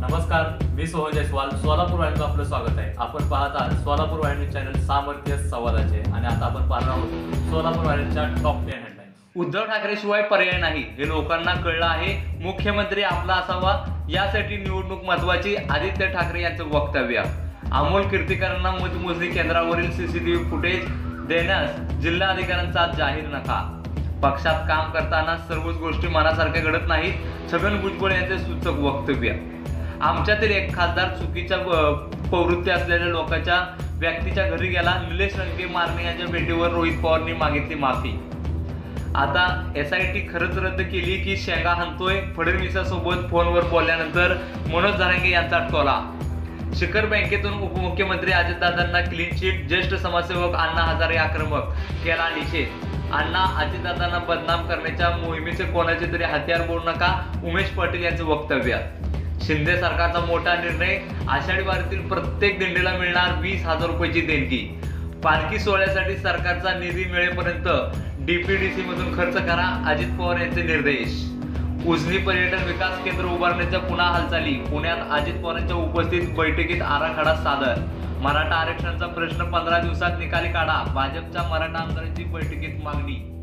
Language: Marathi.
नमस्कार मी सोहन जयस्वाल सोलापूर वाहिनीचं आपलं स्वागत आहे. आपण पाहत आहात सोलापूर वाहिनी चॅनल सामर्थ्य संवादाचे आणि आता आपण पाहणार आहोत सोलापूर वाहिनीच्या टॉप टेन उद्धव ठाकरे शिवाय पर्याय नाही हे लोकांना कळलं आहे. मुख्यमंत्री आपला असावा यासाठी निवडणूक महत्वाची आदित्य ठाकरे यांचं वक्तव्य. अमोल कीर्तिकरांना मतमोजणी केंद्रावरील सीसीटीव्ही फुटेज देण्यास जिल्हाधिकाऱ्यांचा जाहीर नका पक्षात काम करताना सर्वच गोष्टी मनासारख्या घडत नाहीत छगन भुजबळ यांचे सूचक वक्तव्य. आमच्यातील एक खासदार चुकीच्या प्रवृत्ती असलेल्या लोकांच्या व्यक्तीच्या घरी गेला. निलेश रंगे मारणे यांच्या भेटीवर रोहित पवारनी मागितली माफी. आता एस आय टी खरंच रद्द केली की शेंगा हाणतोय? फडणवीसासोबत फोनवर बोलल्यानंतर मनोज झारंगे यांचा टोला. शिखर बँकेतून उपमुख्यमंत्री अजितदादांना क्लीन चिट ज्येष्ठ समाजसेवक अण्णा हजारे आक्रमक केला निषेध. अण्णा अजितदादांना बदनाम करण्याच्या मोहिमेचे कोणाचे तरी हत्यार बोलू नका उमेश पाटील यांचं वक्तव्य. शिंदे सरकारचा मोठा निर्णय आषाढी वारीतील प्रत्येक दिंडीला मिळणार वीस हजार रुपयाची देणगी. पालखी सोहळ्यासाठी सरकारचा निधी मिळेपर्यंत डीपीडीसी मधून खर्च करा अजित पवार यांचे निर्देश. उजनी पर्यटन विकास केंद्र उभारण्याच्या पुन्हा हालचाली. पुण्यात अजित पवारांच्या उपस्थित बैठकीत आराखडा सादर. मराठा आरक्षणाचा प्रश्न पंधरा दिवसात निकाली काढा. भाजपच्या मराठा आमदारांची बैठकीत मागणी.